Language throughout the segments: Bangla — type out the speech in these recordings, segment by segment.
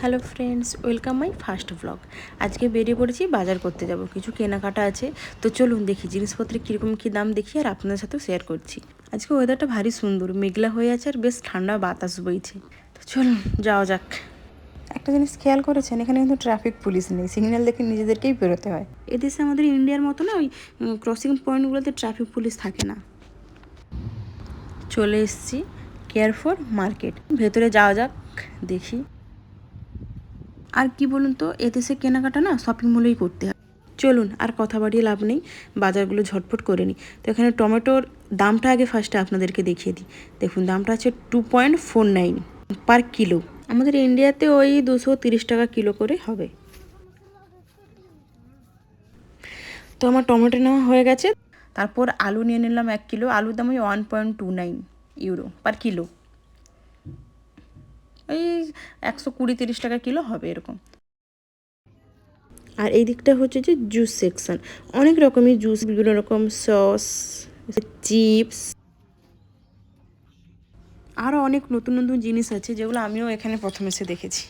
Hello friends, welcome my first blog আজকে বেরিয়ে পড়েছি, বাজার করতে যাব। কিছু কেনাকাটা আছে। তো চলুন দেখি জিনিসপত্রের কীরকম কী দাম দেখি আর আপনাদের সাথেও শেয়ার করছি। আজকে ওয়েদারটা ভারী সুন্দর, মেঘলা হয়ে আছে আর বেশ ঠান্ডা বাতাস বইছে। তো চলুন, যাওয়া যাক। একটা জিনিস খেয়াল করেছেন, এখানে কিন্তু ট্রাফিক পুলিশ নেই। সিগন্যাল দেখে নিজেদেরকেই বেরোতে হয়। এদেশে আমাদের ইন্ডিয়ার মতো না, ওই ক্রসিং পয়েন্টগুলোতে ট্রাফিক পুলিশ থাকে না। চলে এসেছি কেয়ারফোর মার্কেট ভেতরে যাওয়া যাক, দেখি। আর কি বলুন তো, এদেশে কেনাকাটা না শপিং মলেই করতে হয়। চলুন, আর কথা বাড়িয়ে লাভ নেই, বাজারগুলো ঝটপট করে নিই। তো এখানে টমেটোর দামটা আগে ফার্স্টে আপনাদেরকে দেখিয়ে দিই। দেখুন, দামটা আছে two point four nine per kilo আমাদের ইন্ডিয়াতে ওই দুশো তিরিশ টাকা কিলো করে হবে। তো আমার টমেটো নেওয়া হয়ে গেছে। তারপর আলু নিয়ে নিলাম এক কিলো আলুর দাম ওই one point two nine euro per kilo একশো কুড়ি তিরিশ টাকা কিলো হবে এরকম। আর এই দিকটা হচ্ছে যে জুস সেকশন অনেক রকমের জুস বিভিন্ন রকম সস চিপস আরও অনেক নতুন নতুন জিনিস আছে যেগুলো আমিও এখানে প্রথম এসে দেখেছি।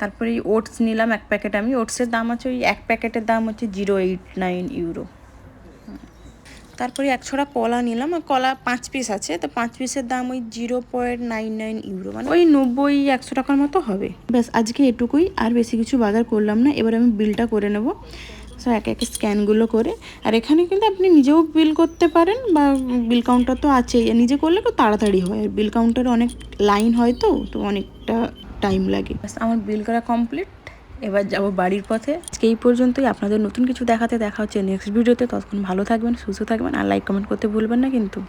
তারপরে এই ওটস নিলাম এক প্যাকেট। আমি ওটসের দাম আছে ওই এক প্যাকেটের দাম হচ্ছে জিরো এইট নাইন ইউরো তারপরে এক ছড়া কলা নিলাম আর কলা পাঁচ পিস আছে। তো পাঁচ পিসের দাম ওই zero point nine nine euro মানে ওই নব্বই একশো টাকার মতো হবে। ব্যাস, আজকে এটুকুই। আর বেশি কিছু বাজার করলাম না। এবার আমি বিলটা করে নেব। সো একে একে স্ক্যানগুলো করে। আর এখানে কিন্তু আপনি নিজেও বিল করতে পারেন বা বিল কাউন্টার তো আছেই। নিজে করলে একটু তাড়াতাড়ি হয়। আর বিল কাউন্টারে অনেক লাইন হয় তো তো অনেকটা টাইম লাগে। আমার বিল করা কমপ্লিট এবার যাব বাড়ির পথে। আজকে এই পর্যন্তই। আপনাদের নতুন কিছু দেখাতে দেখা হচ্ছে নেক্সট ভিডিওতে ততক্ষণ ভালো থাকবেন, সুস্থ থাকবেন, আর লাইক কমেন্ট করতে ভুলবেন না কিন্তু।